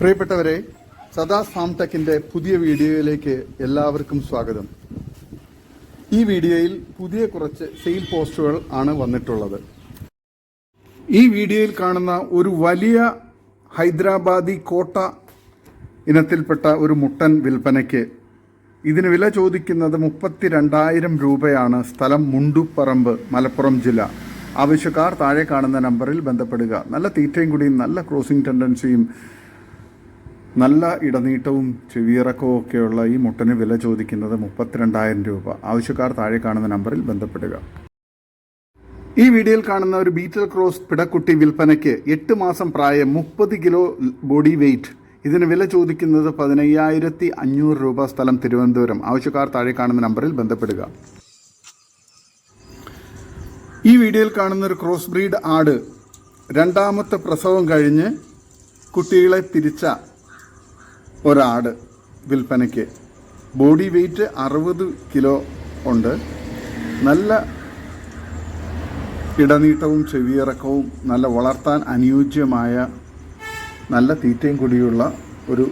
പ്രിയപ്പെട്ടവരെ സദാ ഫാം ടെക്കിന്റെ പുതിയ വീഡിയോയിലേക്ക് എല്ലാവർക്കും സ്വാഗതം. ഈ വീഡിയോയിൽ പുതിയ കുറച്ച് സെയിൽ പോസ്റ്റുകൾ ആണ് വന്നിട്ടുള്ളത്. ഈ വീഡിയോയിൽ കാണുന്ന ഒരു വലിയ ഹൈദരാബാദി കോട്ട ഇനത്തിൽപ്പെട്ട ഒരു മുട്ടൻ വിൽപ്പനയ്ക്ക് ഇതിന് വില ചോദിക്കുന്നത് മുപ്പത്തി രണ്ടായിരം രൂപയാണ്. സ്ഥലം മുണ്ടുപറമ്പ് മലപ്പുറം ജില്ല. ആവശ്യക്കാർ താഴെ കാണുന്ന നമ്പറിൽ ബന്ധപ്പെടുക. നല്ല തീറ്റയും കൂടിയും നല്ല ക്രോസിംഗ് ടെൻഡൻസിയും നല്ല ഇടനീട്ടവും ചെവിയിറക്കവും ഒക്കെയുള്ള ഈ മുട്ടന് വില ചോദിക്കുന്നത് മുപ്പത്തിരണ്ടായിരം രൂപ. ആവശ്യക്കാർ താഴെ കാണുന്ന നമ്പറിൽ ബന്ധപ്പെടുക. ഈ വീഡിയോയിൽ കാണുന്ന ഒരു ബീറ്റൽ ക്രോസ് പിടക്കുട്ടി വിൽപ്പനയ്ക്ക് എട്ട് മാസം പ്രായം മുപ്പത് കിലോ ബോഡി വെയിറ്റ് ഇതിന് വില ചോദിക്കുന്നത് പതിനയ്യായിരത്തി അഞ്ഞൂറ് രൂപ സ്ഥലം തിരുവനന്തപുരം. ആവശ്യക്കാർ താഴെ കാണുന്ന നമ്പറിൽ ബന്ധപ്പെടുക. ഈ വീഡിയോയിൽ കാണുന്ന ഒരു ക്രോസ് ബ്രീഡ് ആട് രണ്ടാമത്തെ പ്രസവം കഴിഞ്ഞ് കുട്ടികളെ തിരിച്ച ഒരാട് വിൽപ്പനയ്ക്ക്. ബോഡി വെയ്റ്റ് അറുപത് കിലോ ഉണ്ട്. നല്ല ഇടനീട്ടവും ചെവിയിറക്കവും നല്ല വളർത്താൻ അനുയോജ്യമായ നല്ല തീറ്റയും കൂടിയുള്ള ഒരു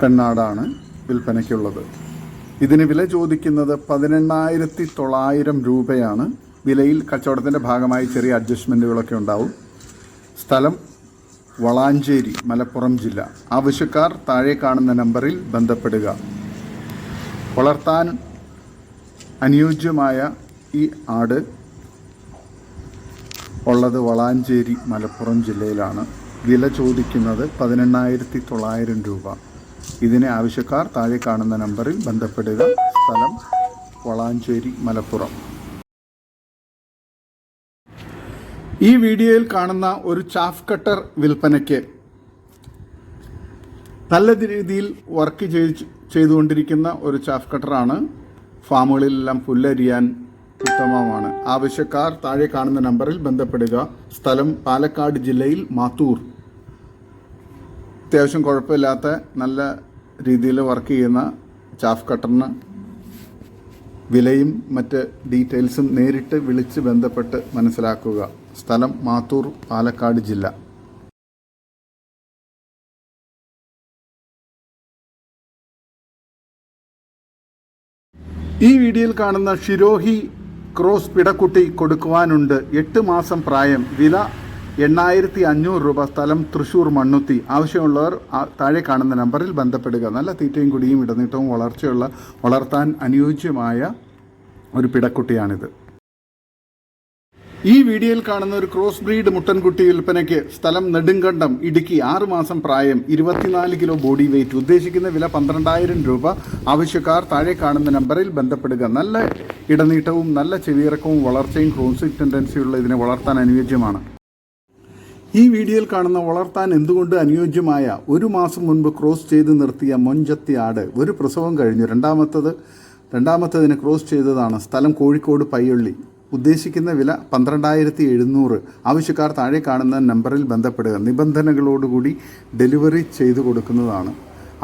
പെണ്ണാടാണ് വിൽപ്പനയ്ക്കുള്ളത്. ഇതിന് വില ചോദിക്കുന്നത് പതിനെണ്ണായിരത്തി തൊള്ളായിരം രൂപയാണ്. വിലയിൽ കച്ചവടത്തിന്റെ ഭാഗമായി ചെറിയ അഡ്ജസ്റ്റ്മെന്റുകളൊക്കെ ഉണ്ടാവും. സ്ഥലം വളാഞ്ചേരി മലപ്പുറം ജില്ല. ആവശ്യക്കാർ താഴെ കാണുന്ന നമ്പറിൽ ബന്ധപ്പെടുക. വളർത്താൻ അനുയോജ്യമായ ഈ ആട് ഉള്ളത് വളാഞ്ചേരി മലപ്പുറം ജില്ലയിലാണ്. വില ചോദിക്കുന്നത് പതിനെണ്ണായിരത്തി തൊള്ളായിരം രൂപ. ഇതിനെ ആവശ്യക്കാർ താഴെ കാണുന്ന നമ്പറിൽ ബന്ധപ്പെടുക. സ്ഥലം വളാഞ്ചേരി മലപ്പുറം. ഈ വീഡിയോയിൽ കാണുന്ന ഒരു ചാഫ് കട്ടർ വിൽപ്പനയ്ക്ക് നല്ല രീതിയിൽ വർക്ക് ചെയ്ത് ചെയ്തുകൊണ്ടിരിക്കുന്ന ഒരു ചാഫ് കട്ടറാണ്. ഫാമുകളിലെല്ലാം പുല്ലരിയാൻ ഉത്തമമാണ്. ആവശ്യക്കാർ താഴെ കാണുന്ന നമ്പറിൽ ബന്ധപ്പെടുക. സ്ഥലം പാലക്കാട് ജില്ലയിൽ മാത്തൂർ. അത്യാവശ്യം കുഴപ്പമില്ലാത്ത നല്ല രീതിയിൽ വർക്ക് ചെയ്യുന്ന ചാഫ് കട്ടറിന് വിലയും മറ്റ് ഡീറ്റെയിൽസും നേരിട്ട് വിളിച്ച് ബന്ധപ്പെട്ട് മനസ്സിലാക്കുക. സ്ഥലം മാത്തൂർ പാലക്കാട് ജില്ല. ഈ വീഡിയോയിൽ കാണുന്ന ഷിരോഹി ക്രോസ് പിടക്കുട്ടി കൊടുക്കുവാനുണ്ട് എട്ട് മാസം പ്രായം. വില എണ്ണായിരത്തി അഞ്ഞൂറ് രൂപ. സ്ഥലം തൃശ്ശൂർ മണ്ണുത്തി. ആവശ്യമുള്ളവർ താഴെ കാണുന്ന നമ്പറിൽ ബന്ധപ്പെടുക. നല്ല തീറ്റയും കുടിയും ഇടനീട്ടവും വളർച്ചയുള്ള വളർത്താൻ അനുയോജ്യമായ ഒരു പിടക്കുട്ടിയാണിത്. ഈ വീഡിയോയിൽ കാണുന്ന ഒരു ക്രോസ് ബ്രീഡ് മുട്ടൻകുട്ടി വിൽപ്പനയ്ക്ക് സ്ഥലം നെടുങ്കണ്ടം ഇടുക്കി. ആറ് മാസം പ്രായം. ഇരുപത്തിനാല് കിലോ ബോഡി വെയിറ്റ്. ഉദ്ദേശിക്കുന്ന വില പന്ത്രണ്ടായിരം രൂപ. ആവശ്യക്കാർ താഴെ കാണുന്ന നമ്പറിൽ ബന്ധപ്പെടുക. നല്ല ഇടനീട്ടവും നല്ല ചെവിയിറക്കവും വളർച്ചയും ക്രോൺസിക് ടെൻഡൻസിയുള്ള ഇതിനെ വളർത്താൻ അനുയോജ്യമാണ്. ഈ വീഡിയോയിൽ കാണുന്ന വളർത്താൻ എന്തുകൊണ്ട് അനുയോജ്യമായ ഒരു മാസം മുൻപ് ക്രോസ് ചെയ്ത് നിർത്തിയ മൊഞ്ചത്തി ആട് ഒരു പ്രസവം കഴിഞ്ഞു. രണ്ടാമത്തത് രണ്ടാമത്തതിന് ക്രോസ് ചെയ്തതാണ് സ്ഥലം കോഴിക്കോട് പയ്യള്ളി. ഉദ്ദേശിക്കുന്ന വില പന്ത്രണ്ടായിരത്തി എഴുന്നൂറ് ആവശ്യക്കാർ താഴെ കാണുന്ന നമ്പറിൽ ബന്ധപ്പെടുക. നിബന്ധനകളോടുകൂടി ഡെലിവറി ചെയ്തു കൊടുക്കുന്നതാണ്.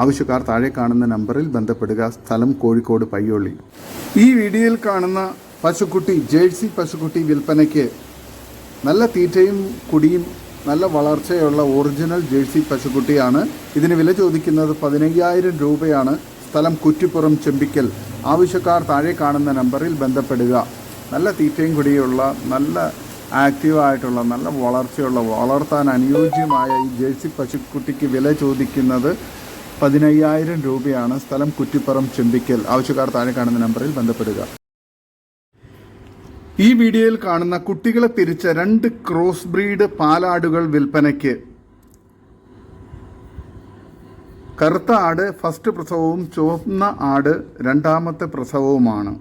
ആവശ്യക്കാർ താഴെ കാണുന്ന നമ്പറിൽ ബന്ധപ്പെടുക. സ്ഥലം കോഴിക്കോട് പയ്യോളി. ഈ വീഡിയോയിൽ കാണുന്ന പശുക്കുട്ടി ജേഴ്സി പശുക്കുട്ടി വിൽപ്പനയ്ക്ക് നല്ല തീറ്റയും കുടിയും നല്ല വളർച്ചയുള്ള ഒറിജിനൽ ജേഴ്സി പശുക്കുട്ടിയാണ്. ഇതിന് വില ചോദിക്കുന്നത് പതിനയ്യായിരം രൂപയാണ്. സ്ഥലം കുറ്റിപ്പുറം ചെമ്പിക്കൽ. ആവശ്യക്കാർ താഴെ കാണുന്ന നമ്പറിൽ ബന്ധപ്പെടുക. നല്ല തീറ്റയും കുടിയുള്ള നല്ല ആക്റ്റീവായിട്ടുള്ള നല്ല വളർച്ചയുള്ള വളർത്താൻ അനുയോജ്യമായ ഈ ജേഴ്സി പശുക്കുട്ടിക്ക് വില ചോദിക്കുന്നത് പതിനയ്യായിരം രൂപയാണ് സ്ഥലം കുറ്റിപ്പുറം ചെമ്പിക്കൽ. ആവശ്യക്കാർ താഴെ കാണുന്ന നമ്പറിൽ ബന്ധപ്പെടുക. ഈ വീഡിയോയിൽ കാണുന്ന കുട്ടികളെ തിരിച്ച രണ്ട് ക്രോസ് ബ്രീഡ് പാലാടുകൾ വിൽപ്പനയ്ക്ക്. കറുത്ത ആട് ഫസ്റ്റ് പ്രസവവും ചുവന്ന ആട് രണ്ടാമത്തെ പ്രസവവുമാണ്.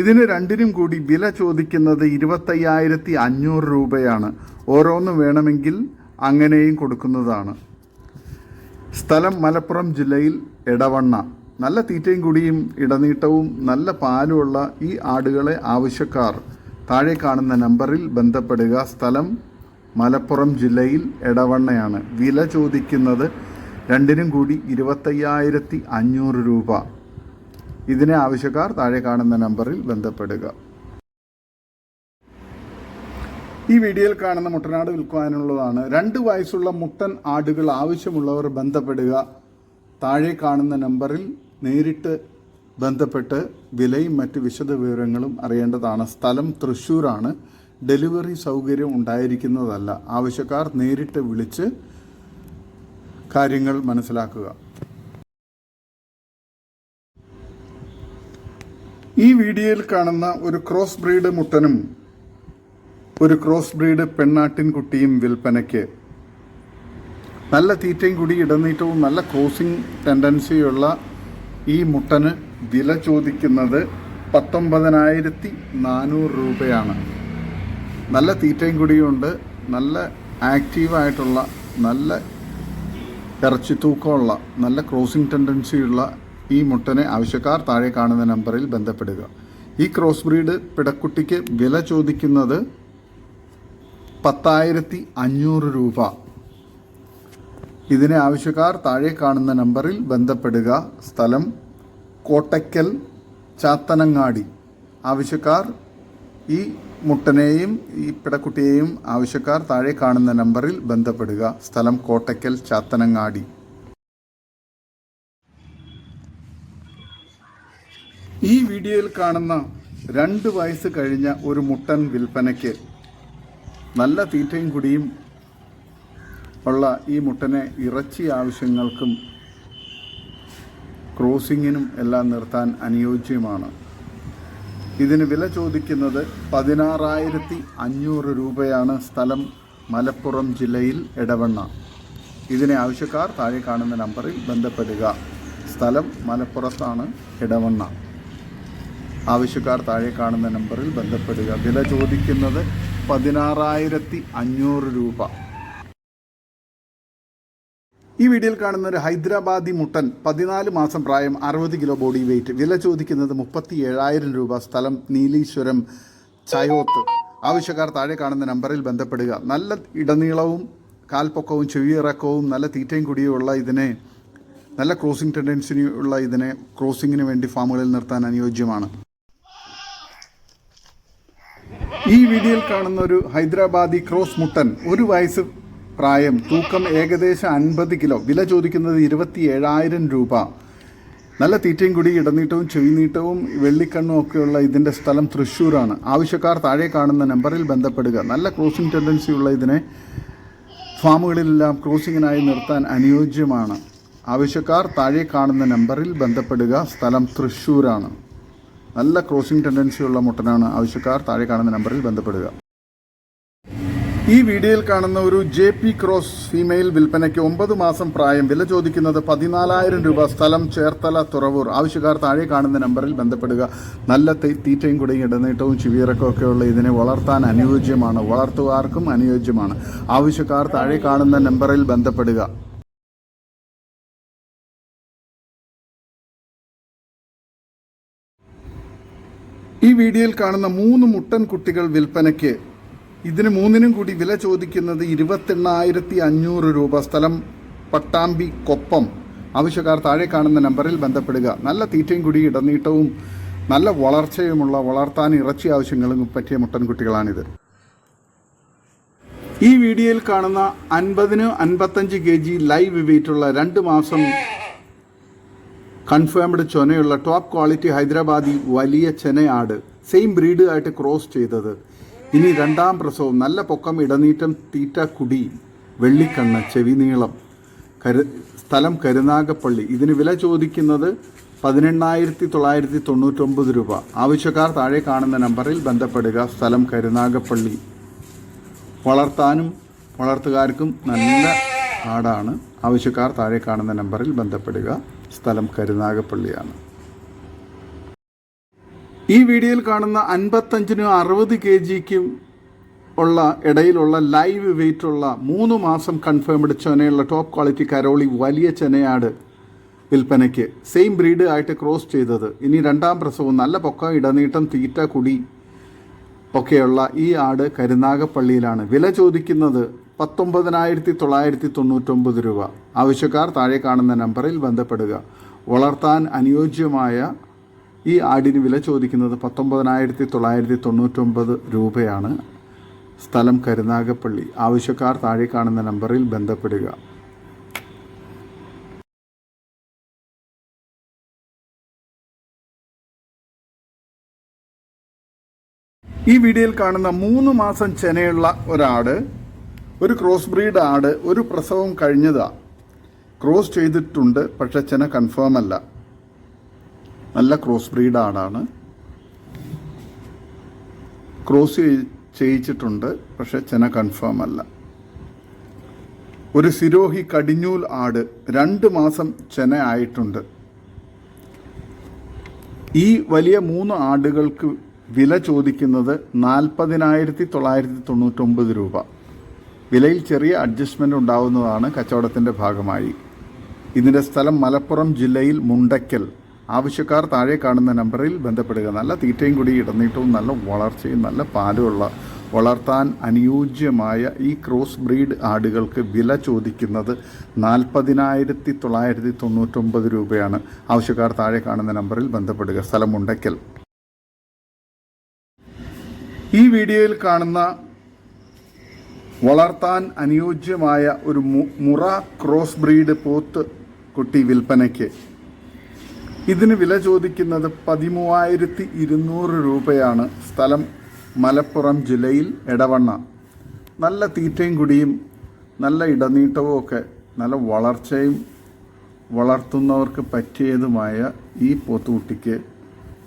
ഇതിന് രണ്ടിനും കൂടി വില ചോദിക്കുന്നത് ഇരുപത്തയ്യായിരത്തി അഞ്ഞൂറ് രൂപയാണ്. ഓരോന്നും വേണമെങ്കിൽ അങ്ങനെയും കൊടുക്കുന്നതാണ്. സ്ഥലം മലപ്പുറം ജില്ലയിൽ എടവണ്ണ. നല്ല തീറ്റയും കുടിയും ഇടനീട്ടവും നല്ല പാലുമുള്ള ഈ ആടുകളെ ആവശ്യക്കാർ. താഴെ കാണുന്ന നമ്പറിൽ ബന്ധപ്പെടുക. സ്ഥലം മലപ്പുറം ജില്ലയിൽ എടവണ്ണയാണ്. വില ചോദിക്കുന്നത് രണ്ടിനും കൂടി ഇരുപത്തയ്യായിരത്തി അഞ്ഞൂറ് രൂപ. ഇതിനെ ആവശ്യക്കാർ താഴെ കാണുന്ന നമ്പറിൽ ബന്ധപ്പെടുക. ഈ വീഡിയോയിൽ കാണുന്ന മുട്ടനാട് വിൽക്കുവാനുള്ളതാണ്. രണ്ട് വയസ്സുള്ള മുട്ടൻ ആടുകൾ ആവശ്യമുള്ളവർ ബന്ധപ്പെടുക. താഴെ കാണുന്ന നമ്പറിൽ നേരിട്ട് ബന്ധപ്പെട്ട് വിലയും മറ്റ് വിശദ വിവരങ്ങളും അറിയേണ്ടതാണ്. സ്ഥലം തൃശ്ശൂരാണ്. ഡെലിവറി സൗകര്യം ഉണ്ടായിരിക്കുന്നതല്ല. ആവശ്യക്കാർ നേരിട്ട് വിളിച്ച് കാര്യങ്ങൾ മനസ്സിലാക്കുക. ഈ വീഡിയോയിൽ കാണുന്ന ഒരു ക്രോസ് ബ്രീഡ് മുട്ടനും ഒരു ക്രോസ് ബ്രീഡ് പെണ്ണാട്ടിൻ കുട്ടിയും വിൽപ്പനയ്ക്ക്. നല്ല തീറ്റയും കൂടി ഇടനീറ്റവും നല്ല ക്രോസിംഗ് ടെൻഡൻസിയുള്ള ഈ മുട്ടന് വില ചോദിക്കുന്നത് പത്തൊമ്പതിനായിരത്തി നാനൂറ് രൂപയാണ്. നല്ല തീറ്റയും കൂടിയുണ്ട്. നല്ല ആക്റ്റീവായിട്ടുള്ള നല്ല ഇറച്ചി തൂക്കമുള്ള നല്ല ക്രോസിംഗ് ടെൻഡൻസിയുള്ള ഈ മുട്ടനെ ആവശ്യക്കാർ താഴെ കാണുന്ന നമ്പറിൽ ബന്ധപ്പെടുക. ഈ ക്രോസ് ബ്രീഡ് പിടക്കുട്ടിക്ക് വില ചോദിക്കുന്നത് പത്തായിരത്തി അഞ്ഞൂറ് രൂപ. ഇതിനെ ആവശ്യക്കാർ താഴെ കാണുന്ന നമ്പറിൽ ബന്ധപ്പെടുക. സ്ഥലം കോട്ടയ്ക്കൽ ചാത്തനങ്ങാടി. ആവശ്യക്കാർ ഈ മുട്ടനെയും ഈ പിടക്കുട്ടിയെയും ആവശ്യക്കാർ താഴെ കാണുന്ന നമ്പറിൽ ബന്ധപ്പെടുക. സ്ഥലം കോട്ടയ്ക്കൽ ചാത്തനങ്ങാടി. ഈ വീഡിയോയിൽ കാണുന്ന രണ്ട് വയസ്സ് കഴിഞ്ഞ ഒരു മുട്ടൻ വിൽപ്പനയ്ക്ക് നല്ല തീറ്റയും കുടിയും ഉള്ള ഈ മുട്ടനെ ഇറച്ചി ആവശ്യങ്ങൾക്കും ക്രോസിങ്ങിനും എല്ലാം നിർത്താൻ അനുയോജ്യമാണ്. ഇതിന് വില ചോദിക്കുന്നത് പതിനാറായിരത്തി അഞ്ഞൂറ് രൂപയാണ് സ്ഥലം മലപ്പുറം ജില്ലയിൽ ഇടവണ്ണ ഇതിനെ ആവശ്യക്കാർ താഴെ കാണുന്ന നമ്പറിൽ ബന്ധപ്പെടുക. സ്ഥലം മലപ്പുറത്താണ് ഇടവണ്ണ ആവശ്യക്കാർ താഴെ കാണുന്ന നമ്പറിൽ ബന്ധപ്പെടുക. വില ചോദിക്കുന്നത് പതിനാറായിരത്തി അഞ്ഞൂറ് രൂപ. ഈ വീഡിയോയിൽ കാണുന്ന ഒരു ഹൈദരാബാദി മുട്ടൻ പതിനാല് മാസം പ്രായം അറുപത് കിലോ ബോഡി വെയിറ്റ് വില ചോദിക്കുന്നത് മുപ്പത്തി ഏഴായിരം രൂപ. സ്ഥലം നീലീശ്വരം ചയോത്ത്. ആവശ്യക്കാർ താഴെ കാണുന്ന നമ്പറിൽ ബന്ധപ്പെടുക. നല്ല ഇടനീളവും കാൽപ്പൊക്കവും ചെവിയിറക്കവും നല്ല തീറ്റയും കുടിയുമുള്ള ഇതിനെ നല്ല ക്രോസിംഗ് ടെൻഡൻസിനുള്ള ഇതിനെ ക്രോസിങ്ങിന് വേണ്ടി ഫാമുകളിൽ നിർത്താൻ അനുയോജ്യമാണ്. ഈ വീഡിയോയിൽ കാണുന്ന ഒരു ഹൈദരാബാദി ക്രോസ് മുട്ടൻ ഒരു വയസ്സ് പ്രായം തൂക്കം ഏകദേശം അൻപത് കിലോ വില ചോദിക്കുന്നത് ഇരുപത്തി ഏഴായിരം രൂപ. നല്ല തീറ്റയും കൂടി ഇടനീട്ടവും ചെവിനീട്ടവും വെള്ളിക്കണ്ണും ഒക്കെയുള്ള ഇതിന്റെ സ്ഥലം തൃശ്ശൂരാണ്. ആവശ്യക്കാർ താഴെ കാണുന്ന നമ്പറിൽ ബന്ധപ്പെടുക. നല്ല ക്രോസിംഗ് ടെൻഡൻസി ഉള്ള ഇതിനെ ഫാമുകളിലെല്ലാം ക്രോസിങ്ങിനായി നിർത്താൻ അനുയോജ്യമാണ്. ആവശ്യക്കാർ താഴെ കാണുന്ന നമ്പറിൽ ബന്ധപ്പെടുക. സ്ഥലം തൃശ്ശൂരാണ്. നല്ല ക്രോസിംഗ് ടെൻഡൻസിയുള്ള മുട്ടനാണ് ആവശ്യക്കാർ താഴെ കാണുന്ന നമ്പറിൽ ബന്ധപ്പെടുക. ഈ വീഡിയോയിൽ കാണുന്ന ഒരു ജെ പി ക്രോസ് ഫീമെയിൽ വിൽപ്പനയ്ക്ക് ഒമ്പത് മാസം പ്രായം. വില ചോദിക്കുന്നത് പതിനാലായിരം രൂപ. സ്ഥലം ചേർത്തല തുറവൂർ. ആവശ്യക്കാർ താഴെ കാണുന്ന നമ്പറിൽ ബന്ധപ്പെടുക. നല്ല തീറ്റയും കുടയും ഇടനീട്ടവും ചിവിയിറക്കവും ഉള്ള ഇതിനെ വളർത്താൻ അനുയോജ്യമാണ്. വളർത്തുകാർക്കും അനുയോജ്യമാണ്. ആവശ്യക്കാർ താഴെ കാണുന്ന നമ്പറിൽ ബന്ധപ്പെടുക. ഈ വീഡിയോയിൽ കാണുന്ന മൂന്ന് മുട്ടൻ കുട്ടികൾ വിൽപ്പനയ്ക്ക് ഇതിന് മൂന്നിനും കൂടി വില ചോദിക്കുന്നത് ഇരുപത്തെണ്ണായിരത്തി അഞ്ഞൂറ് രൂപ. സ്ഥലം പട്ടാമ്പി കൊപ്പം. ആവശ്യക്കാർ താഴെ കാണുന്ന നമ്പറിൽ ബന്ധപ്പെടുക. നല്ല തീറ്റയും കുടി ഇടനീട്ടവും നല്ല വളർച്ചയുമുള്ള വളർത്താൻ ഇറച്ചി ആവശ്യങ്ങളും പറ്റിയ മുട്ടൻ കുട്ടികളാണിത്. ഈ വീഡിയോയിൽ കാണുന്ന അൻപതിന് അൻപത്തഞ്ച് കെ ജി ലൈവ് വെയിറ്റുള്ള രണ്ട് മാസം കൺഫേംഡ് ചൊനയുള്ള ടോപ്പ് ക്വാളിറ്റി ഹൈദരാബാദി വലിയ ചെനയാട് സെയിം ബ്രീഡ് ആയിട്ട് ക്രോസ് ചെയ്തത്. ഇനി രണ്ടാം പ്രസവം നല്ല പൊക്കം ഇടനീറ്റം തീറ്റ കുടി വെള്ളിക്കണ്ണ് ചെവി നീളം കരു സ്ഥലം കരുനാഗപ്പള്ളി. ഇതിന് വില ചോദിക്കുന്നത് പതിനെണ്ണായിരത്തി തൊള്ളായിരത്തി തൊണ്ണൂറ്റൊമ്പത് രൂപ. ആവശ്യക്കാർ താഴെ കാണുന്ന നമ്പറിൽ ബന്ധപ്പെടുക. സ്ഥലം കരുനാഗപ്പള്ളി. വളർത്താനും വളർത്തുകാർക്കും നല്ല ആടാണ്. ആവശ്യക്കാർ താഴെ കാണുന്ന നമ്പറിൽ ബന്ധപ്പെടുക. സ്ഥലം കരുനാഗപ്പള്ളിയാണ്. ഈ വീഡിയോയിൽ കാണുന്ന അൻപത്തഞ്ചിനും അറുപത് കെ ജിക്കും ഉള്ള ഇടയിലുള്ള ലൈവ് വെയിറ്റ് ഉള്ള മൂന്ന് മാസം കൺഫേംഡ് ചെനയുള്ള ടോപ്പ് ക്വാളിറ്റി കരോളി വലിയ ചെനയാട് വിൽപ്പനയ്ക്ക്. സെയിം ബ്രീഡ് ആയിട്ട് ക്രോസ് ചെയ്തത്. ഇനി രണ്ടാം പ്രസവം നല്ല പൊക്ക ഇടനീട്ടം തീറ്റ കുടി ഒക്കെയുള്ള ഈ ആട് കരുനാഗപ്പള്ളിയിലാണ്. വില ചോദിക്കുന്നത് പത്തൊമ്പതിനായിരത്തി തൊള്ളായിരത്തി തൊണ്ണൂറ്റൊമ്പത് രൂപ. ആവശ്യക്കാർ താഴെ കാണുന്ന നമ്പറിൽ ബന്ധപ്പെടുക. വളർത്താൻ അനുയോജ്യമായ ഈ ആടിന് വില ചോദിക്കുന്നത് പത്തൊമ്പതിനായിരത്തി തൊള്ളായിരത്തി തൊണ്ണൂറ്റൊമ്പത് രൂപയാണ്. സ്ഥലം കരുനാഗപ്പള്ളി. ആവശ്യക്കാർ താഴെ കാണുന്ന നമ്പറിൽ ബന്ധപ്പെടുക. ഈ വീഡിയോയിൽ കാണുന്ന മൂന്ന് മാസം ചെനയുള്ള ഒരാട് ഒരു ക്രോസ് ബ്രീഡ് ആട് ഒരു പ്രസവം കഴിഞ്ഞതാ. ക്രോസ് ചെയ്തിട്ടുണ്ട് പക്ഷെ ചെന കൺഫേം അല്ല. നല്ല ക്രോസ് ബ്രീഡ് ആടാണ്. ക്രോസ് ചെയ്- ചെയ്യിച്ചിട്ടുണ്ട് പക്ഷെ ചെന കൺഫേം അല്ല. ഒരു സിരോഹി കടിഞ്ഞൂൽ ആട് രണ്ട് മാസം ചെന ആയിട്ടുണ്ട്. ഈ വലിയ മൂന്ന് ആടുകൾക്ക് വില ചോദിക്കുന്നത് നാൽപ്പതിനായിരത്തി തൊള്ളായിരത്തി തൊണ്ണൂറ്റൊമ്പത് രൂപ. വിലയിൽ ചെറിയ അഡ്ജസ്റ്റ്മെന്റ് ഉണ്ടാവുന്നതാണ് കച്ചവടത്തിന്റെ ഭാഗമായി. ഇതിന്റെ സ്ഥലം മലപ്പുറം ജില്ലയിൽ മുണ്ടയ്ക്കൽ. ആവശ്യക്കാർ താഴെ കാണുന്ന നമ്പറിൽ ബന്ധപ്പെടുക. നല്ല തീറ്റയും കൂടി ഇടനീട്ടവും നല്ല വളർച്ചയും നല്ല പാലുമുള്ള വളർത്താൻ അനുയോജ്യമായ ഈ ക്രോസ് ബ്രീഡ് ആടുകൾക്ക് വില ചോദിക്കുന്നത് നാൽപ്പതിനായിരത്തി തൊള്ളായിരത്തി തൊണ്ണൂറ്റൊമ്പത് രൂപയാണ്. ആവശ്യക്കാർ താഴെ കാണുന്ന നമ്പറിൽ ബന്ധപ്പെടുക. സ്ഥലം മുണ്ടയ്ക്കൽ. ഈ വീഡിയോയിൽ കാണുന്ന വളർത്താൻ അനുയോജ്യമായ ഒരു മുറ ക്രോസ് ബ്രീഡ് പോത്ത് കുട്ടി വിൽപ്പനയ്ക്ക്. ഇതിന് വില ചോദിക്കുന്നത് പതിമൂവായിരത്തി ഇരുന്നൂറ് രൂപയാണ്. സ്ഥലം മലപ്പുറം ജില്ലയിൽ എടവണ്ണ. നല്ല തീറ്റയും കുടിയും നല്ല ഇടനീട്ടവും ഒക്കെ നല്ല വളർച്ചയും വളർത്തുന്നവർക്ക് പറ്റിയതുമായ ഈ പോത്തുകുട്ടിക്ക്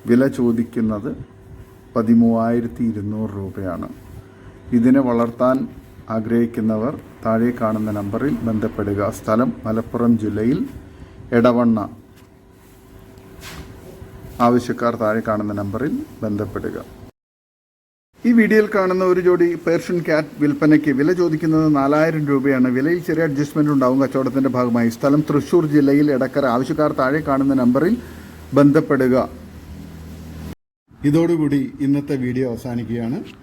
വില ചോദിക്കുന്നത് പതിമൂവായിരത്തി ഇരുന്നൂറ് രൂപയാണ്. ഇതിനെ വളർത്താൻ ആഗ്രഹിക്കുന്നവർ താഴെ കാണുന്ന നമ്പറിൽ ബന്ധപ്പെടുക. സ്ഥലം മലപ്പുറം ജില്ലയിൽ എടവണ്ണ. ആവശ്യക്കാർ താഴെ കാണുന്ന നമ്പറിൽ ബന്ധപ്പെടുക. ഈ വീഡിയോയിൽ കാണുന്ന ഒരു ജോഡി പേർഷ്യൻ ക്യാറ്റ് വിൽപ്പനയ്ക്ക് വില ചോദിക്കുന്നത് നാലായിരം രൂപയാണ്. വിലയിൽ ചെറിയ അഡ്ജസ്റ്റ്മെന്റ് ഉണ്ടാവും കച്ചവടത്തിന്റെ ഭാഗമായി. സ്ഥലം തൃശ്ശൂർ ജില്ലയിൽ എടക്കര. ആവശ്യക്കാർ താഴെ കാണുന്ന നമ്പറിൽ ബന്ധപ്പെടുക. ഇതോടുകൂടി ഇന്നത്തെ വീഡിയോ അവസാനിക്കുകയാണ്.